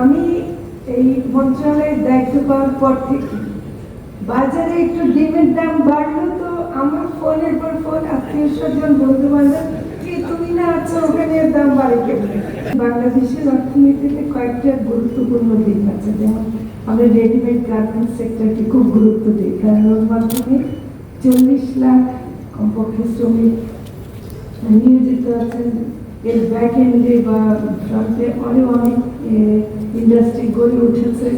আমি এই মন্ত্রণালয়ের দায়িত্ব পাওয়ার পর থেকে। বাজারে একটু ডিমের দাম বাড়লো তো আমার ফোনের পর ফোন, আত্মীয় স্বজন বন্ধু বান্ধব কি তুমি না আছো ওখানে দাম বাড়ে বাংলাদেশের অর্থনীতিতে কয়েকটা গুরুত্বপূর্ণ দিক আছে। যেমন আমরা রেডিমেড গার্মেন্টস সেক্টরকে খুব গুরুত্ব দিই। কারণ ওর মাধ্যমে চল্লিশ লাখ কমপক্ষে শ্রমিক নিয়োজিত আছেন। এর ব্যাক এন্ডে বা ফ্রন্টে অনেক অনেক ইন্ডাস্ট্রি গড়ে উঠেছে,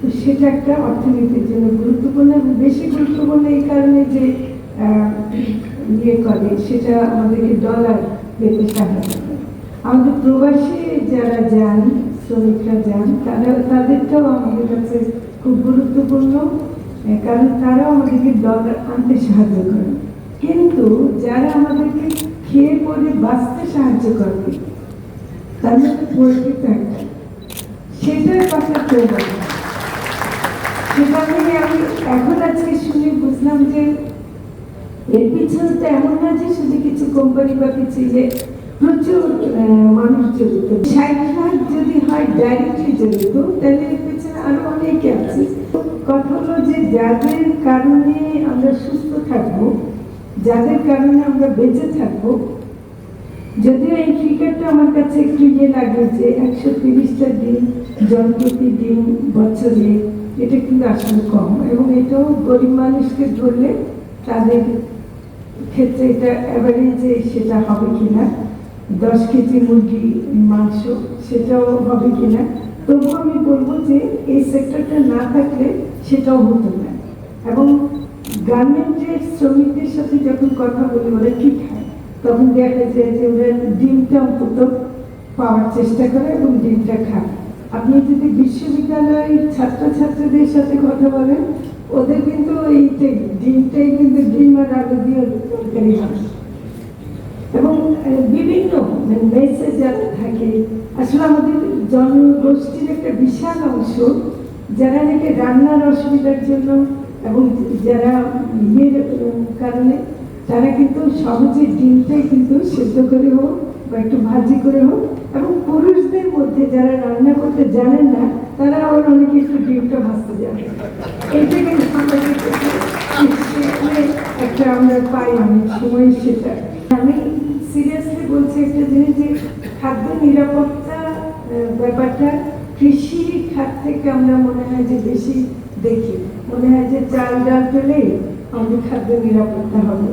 তো সেটা একটা অর্থনীতির জন্য গুরুত্বপূর্ণ এবং বেশি গুরুত্বপূর্ণ এই কারণে যে ইয়ে করে, সেটা আমাদেরকে ডলার পেতে সাহায্য করে। আমাদের প্রবাসী যারা যান, শ্রমিকরা যান, তারা, তাদেরটাও আমাদের কাছে খুব গুরুত্বপূর্ণ কারণ তারাও আমাদেরকে ডলার আনতে সাহায্য করে। কিন্তু যারা আমাদেরকে খেয়ে পরে বাঁচতে সাহায্য করবে তাদের পোলট্রি সেটার কথা কেউ বলে সেটা থেকে আমি এখন আজকে শুনে বুঝলাম যে এর পিছনে তো এমন না যে শুধু কিছু কোম্পানি বা কিছু যে প্রচুর মানুষ জড়িত। ষাট লাখ যদি হয় ডাইরেক্টলি জড়িত, তাহলে এর পিছনে আরও অনেকে আছে। কথা হলো যে যাদের কারণে আমরা সুস্থ থাকব, যাদের কারণে আমরা বেঁচে থাকব যদিও এই ফিগারটা আমার কাছে একটু ইয়ে লাগে যে একশো তিরিশটা দিন জনপ্রতি দিন বছরে, এটা কিন্তু আসলে কম। এবং এটাও গরিব মানুষকে ধরলে তাদের ক্ষেত্রে এটা অ্যাভারেজে সেটা হবে কিনা, দশ কেজি মুরগি, মাংস, সেটাও হবে কিনা। তবুও আমি বলব যে এই সেক্টরটা না থাকলে সেটাও হতো না। এবং গার্মেন্টের শ্রমিকদের সাথে যখন কথা বলি, ওরা কি খায়? তখন দেখা যায় যে ওরা ডিমটা অন্তত পাওয়ার চেষ্টা করে এবং ডিমটা খায়। আপনি যদি বিশ্ববিদ্যালয়ের ছাত্রছাত্রীদের সাথে কথা বলেন, ওদের কিন্তু এইটাই ডিমটাই কিন্তু ডিম আর আলু দিয়ে এবং বিভিন্ন মেসে যারা থাকে। আসলে আমাদের জনগোষ্ঠীর একটা বিশাল অংশ যারা নাকি রান্নার অসুবিধার জন্য এবং যারা ইয়ের কারণে তারা কিন্তু সহজে ডিমটাই কিন্তু সেদ্ধ করে হোক বা একটু ভাজি করে হোক, এবং পুরুষদের মধ্যে যারা রান্না করতে জানেন না, তারা আবার অনেকে একটু ডিমটা ভাজতে জানে। আমাদের একটা আমরা পাই অনেক সময় সেটা। আমি সিরিয়াসলি বলছি একটা জিনিস যে খাদ্য নিরাপত্তা ব্যাপারটা কৃষি খাত থেকে আমরা মনে হয় যে বেশি দেখি। মনে হয় যে চাল ডাল পেলেই আমাদের খাদ্য নিরাপত্তা হবে।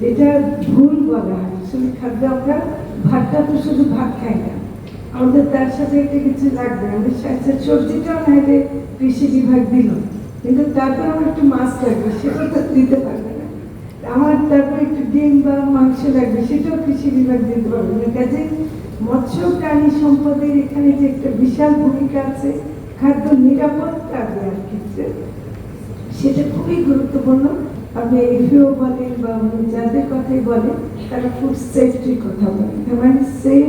যেটা ভুল বলা হয়। আসলে খাদ্য আমরা, ভাতটা তো শুধু ভাত খাই না। আমাদের তার সাথে একটা কিছু লাগবে। আমাদের সাথে সবজিটাও না হলে কৃষি বিভাগ দিল। কিন্তু তারপর আমার একটু মাছ লাগবে সেটা তো দিতে পারবে না। আমার তারপর একটু ডিম বা মাংস লাগবে, সেটাও কৃষি বিভাগ দিতে পারবে না। কাজে মৎস্য প্রাণী সম্পদের এখানে যে একটা বিশাল ভূমিকা আছে, খাদ্য নিরাপদ নিরাপত্তা দেওয়ার ক্ষেত্রে, সেটা খুবই গুরুত্বপূর্ণ। আপনি এফিও বলেন বা অন্য যাদের কথাই বলেন, তারা ফুড সেফটির কথা বলেন। তার মানে safe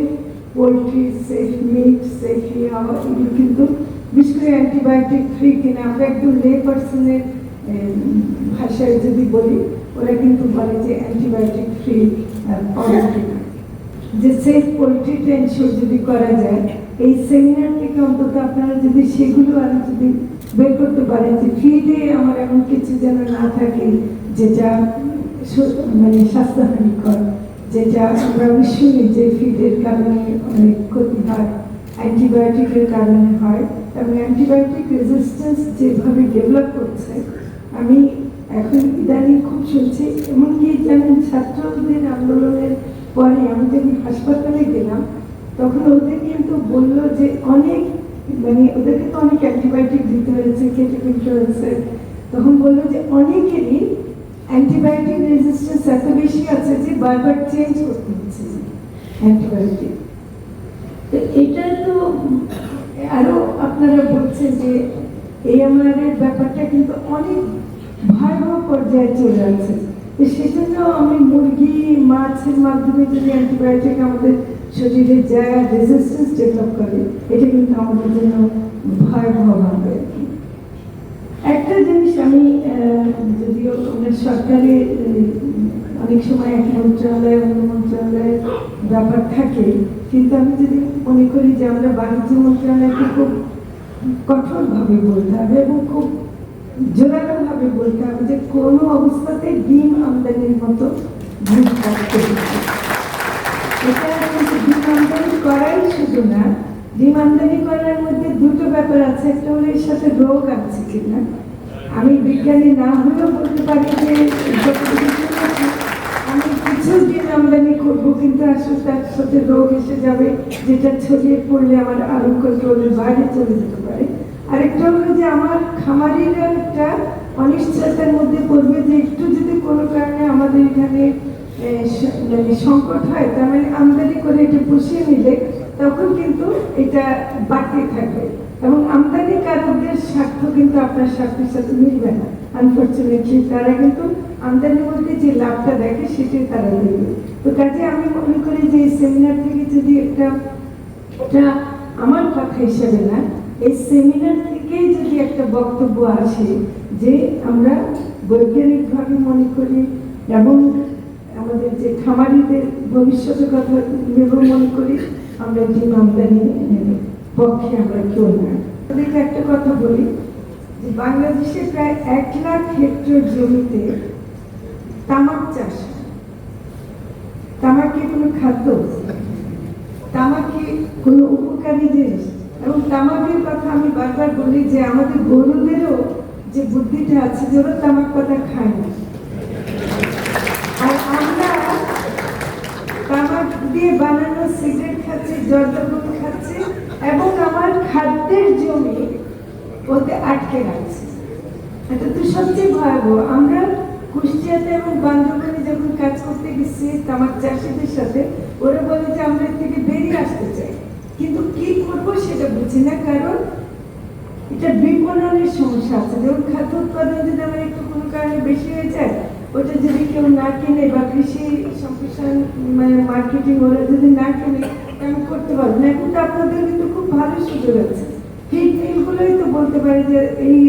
poultry safe meat safe হওয়া কিন্তু বিশেষ করে অ্যান্টিবায়োটিক ফ্রি কিনা, আমরা একদম লে পার্সনের ভাষায় যদি বলি, ওরা কিন্তু বলে যে অ্যান্টিবায়োটিক ফ্রি যে সেফ পোলট্রিটা এনশিওর যদি করা যায়, এই সেমিনার থেকে অন্তত আপনারা যদি সেগুলো আরও যদি বের করতে পারেন যে ফিডে আমার এমন কিছু যেন না থাকে যেটা মানে স্বাস্থ্যহানিকর যেটা আমরা শুনি যে ফিডের কারণে অনেক ক্ষতি হয়, অ্যান্টিবায়োটিকের কারণে হয়, এবং অ্যান্টিবায়োটিক রেজিস্ট্যান্স যেভাবে ডেভেলপ করছে, আমি এখন ইদানিং খুব শুনছি, এমনকি জানেন ছাত্রদের আন্দোলনের পরে আমি যখন হাসপাতালে গেলাম, তখন ওদের কিন্তু বলল যে অনেক মানে ওদেরকে তো অনেক অ্যান্টিবায়োটিক দিতে হয়েছে কেটে ফেলতে হয়েছে। তখন বলল যে অনেকেরই অ্যান্টিবায়োটিক রেজিস্ট্যান্স এত বেশি আছে যে বারবার চেঞ্জ করতে হচ্ছে অ্যান্টিবায়োটিক তো এটা তো আরও আপনারা বলছেন যে এই আমাদের ব্যাপারটা কিন্তু অনেক ভয়াবহ পর্যায়ে চলে তো সেজন্য আমি মুরগি মাছের মাধ্যমে যদি অ্যান্টিবায়োটিক আমাদের শরীরে যায় রেজিস্ট্যান্স ডেভেলপ করে, এটা কিন্তু আমাদের জন্য ভয়াবহ হবে একটা জিনিস আমি যদিও সরকারি অনেক সময় এক মন্ত্রণালয়, অন্য মন্ত্রণালয়ের ব্যাপার থাকে, কিন্তু আমি যদি মনে করি যে আমরা বাণিজ্য মন্ত্রণালয়কে খুব কঠোরভাবে বলতে হবে এবং খুব জোরালোভাবে বলতে হবে যে কোনো অবস্থাতে ডিম আমদানির মতো ভুল কাজ এটা করাই না? ডিম আমদানি করার মধ্যে দুটো ব্যাপার আছে। একটা হলো এর সাথে রোগ আছে কিনা। আমি বিজ্ঞানী না হলেও বলতে পারি যে আমি কিছু ডিম আমদানি করব, কিন্তু আসলে তার সাথে রোগ এসে যাবে, যেটা ছড়িয়ে পড়লে আমার আরও কন্ট্রোলের বাইরে চলে যেতে পারে। আরেকটা হলো যে আমার খামারিরা একটা অনিশ্চয়তার মধ্যে পড়বে যে একটু যদি কোনো কারণে আমাদের এখানে মানে সংকট হয়, তার মানে আমদানি করে এটা পুষিয়ে নিলে তখন কিন্তু এটা বাড়তে থাকবে এবং আমদানিকারকদের স্বার্থ কিন্তু আপনার স্বার্থের সাথে মিলবে না। আনফর্চুনেটলি তারা কিন্তু আমদানির মধ্যে যে লাভটা দেখে সেটাই তারা দেবে তো কাজে আমি মনে করি যে সেমিনার থেকে যদি একটা, এটা আমার কথা হিসেবে না, এই সেমিনার থেকেই যদি একটা বক্তব্য আসে যে আমরা বৈজ্ঞানিকভাবে মনে করি এবং আমাদের যে খামারিদের ভবিষ্যতের কথা ভেবে মনে করি আমরা ডিম আমদানি পক্ষে আমরা কেউ না। তাদেরকে একটা কথা বলি, যে বাংলাদেশে প্রায় এক লাখ হেক্টর জমিতে তামাক চাষ। তামাক কোনো খাদ্য তামাক কোনো উপকারী জিনিস এবং তামাকের কথা আমি বারবার বলি যে আমাদের গরুদেরও যে বুদ্ধিটা আছে যে ওরা তামাক কথা খায় না আর আমরা তামাক দিয়ে বানানো সিগারেট খাচ্ছি, জর্দাগুল খাচ্ছি এবং আমার খাদ্যের জমি ওতে আটকে রাখছি। এটা তো সবচেয়ে ভয়াবহ। আমরা কুষ্টিয়াতে এবং বান্দরবানে যখন কাজ করতে গেছি তামাক চাষিদের সাথে, ওরা বলে যে আমরা থেকে বেরিয়ে আসতে চাই। কিন্তু কি করব সেটা বুঝি না, কারণ এটা বিপণনের সমস্যা আছে। যেমন খাদ্য উৎপাদন যদি আমার একটু কোনো কারণে বেশি হয়ে যায় ওটা যদি কেউ না কিনে বা কৃষি সম্প্রসারণ মানে মার্কেটিং ওরা যদি না কিনে আমি করতে পারব না। এখন তো আপনাদের কিন্তু খুব ভালো সুযোগ আছে। ফিড মিলগুলোই তো বলতে পারি যে এই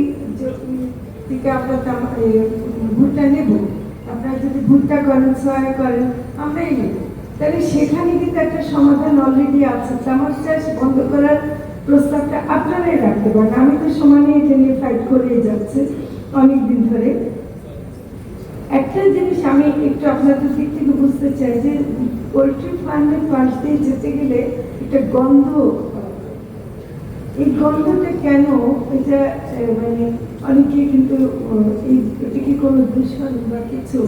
থেকে আমরা ভুট্টা নেব। আপনারা যদি ভুট্টা করেন সহায় করেন, আমরাই নেব। তাহলে সেখানে কিন্তু একটা সমাধান অলরেডি আছে। তামাক চাষ বন্ধ করার প্রস্তাবটা আপনারাই রাখতে পারেন। আমি তো সমানে এটা নিয়ে ফাইট করেই যাচ্ছে অনেকদিন ধরে। একটা জিনিস আমি একটু আপনাদের দিক থেকে বুঝতে চাই যে পোলট্রি ফার্মের পাশ দিয়ে যেতে গেলে একটা গন্ধ, এই গন্ধটা কেন? এটা মানে অনেকে কিন্তু এটা কি কোনো দূষণ বা কিছু?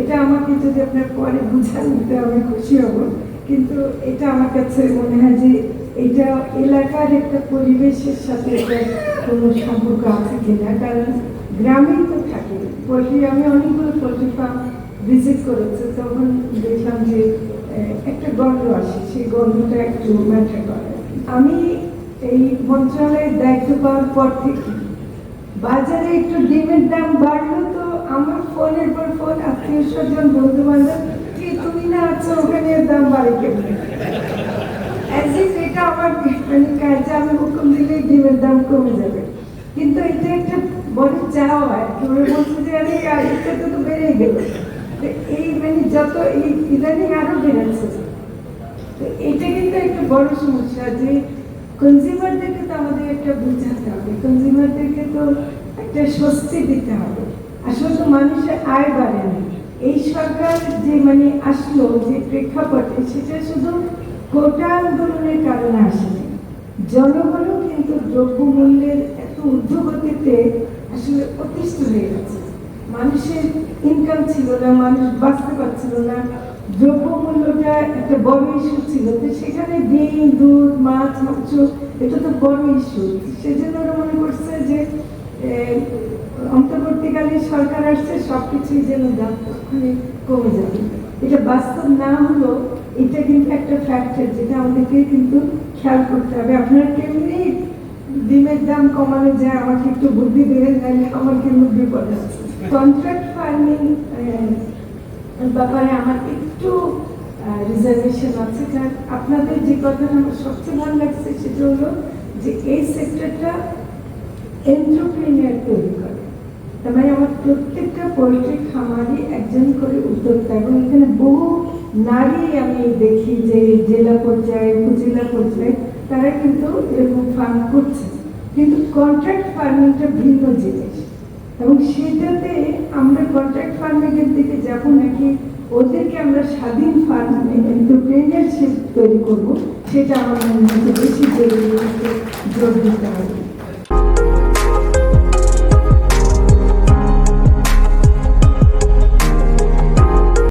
এটা আমাকে যদি আপনার পরে বুঝান দিতে আমি খুশি হব। কিন্তু এটা আমার কাছে মনে হয় যে এটা এলাকার একটা পরিবেশের সাথে কোনো সম্পর্ক আছে কিনা? কারণ গ্রামেই তো থাকে। পোলট্রি আমি অনেকগুলো পোলট্রি ফার্ম ভিজিট করেছি, তখন দেখলাম যে একটা গন্ধ আসে, সেই গন্ধটা একটু ম্যাটার করে। আমি এই মন্ত্রণালয়ের দায়িত্ব পাওয়ার পর থেকে বাজারে একটু ডিমের দাম বাড়লো তো আমার ফোনের পর ফোন, আত্মীয় স্বজন বন্ধু বান্ধব কি তুমি না আছো, ওখানে দাম বাড়ে কেমন? এটা আমার মানে কাজে আমি হুকুম দিলে ডিমের দাম কমে যাবে। কিন্তু এটা একটা বড় চাওয়া আর কি ওরা বলছে যে, আরে এটা তো বেড়ে গেল। এই মানে যত এই ইদানিং আরও বেড়েছে। তো এটা কিন্তু একটা বড় সমস্যা যে কনজিউমারদেরকে তো আমাদের একটা বোঝাতে হবে। কনজিউমারদেরকে তো একটা স্বস্তি দিতে হবে। আসলে তো মানুষের আয় বাড়েনি এই সরকার যে মানে আসলো, যে প্রেক্ষাপটে, সেটা শুধু কোটা আন্দোলনের কারণে আসেনি। জনগণও কিন্তু দ্রব্যমূল্যের এত ঊর্ধ্বগতিতে আসলে অতিষ্ঠ হয়ে গেছে। মানুষের ইনকাম ছিল না মানুষ বাঁচতে পারছিল না দ্রব্যমূল্যটা একটা বড় ইস্যু ছিল। তো সেখানে ডিম দুধ মাছ মাংস এটা তো বড় ইস্যু সেজন্য ওরা মনে করছে যে আহ, অন্তর্বর্তীকালীন সরকার আসছে সব কিছুই যেন দাম কমে যাবে। এটা বাস্তব না হলো এটা কিন্তু একটা ফ্যাক্টর যেটা আমাদেরকে কিন্তু খেয়াল করতে হবে। আপনারা কেমনি ডিমের দাম কমানো যায়, আমাকে একটু বুদ্ধি দেবেন নাহলে আমার কিন্তু বিপদ আছে। কন্ট্রাক্ট ফার্মিং ব্যাপারে আমার একটু রিজার্ভেশন আছে। কারণ আপনাদের যে কথাটা আমার সবচেয়ে ভালো লাগছে সেটা হলো যে এই সেক্টরটা এন্টারপ্রিনিয়ার তৈরি করে। তার মানে আমার প্রত্যেকটা পোলট্রি খামারই একজন করে উদ্যোক্তা, এবং এখানে বহু নারী আমি দেখি যে জেলা পর্যায়ে, উপজেলা পর্যায়ে তারা কিন্তু এরকম ফার্ম করছে। কিন্তু কন্ট্রাক্ট ফার্মিংটা ভিন্ন জিনিস। এবং সেটাতে আমরা কন্ট্রাক্ট ফার্মিংয়ের দিকে যাব নাকি ওদেরকে আমরা স্বাধীন ফার্ম এন্টারপ্রেনিয়ারশিপ তৈরি করব, সেটা আমার মনে বেশি জরুরি জোর দিতে হবে।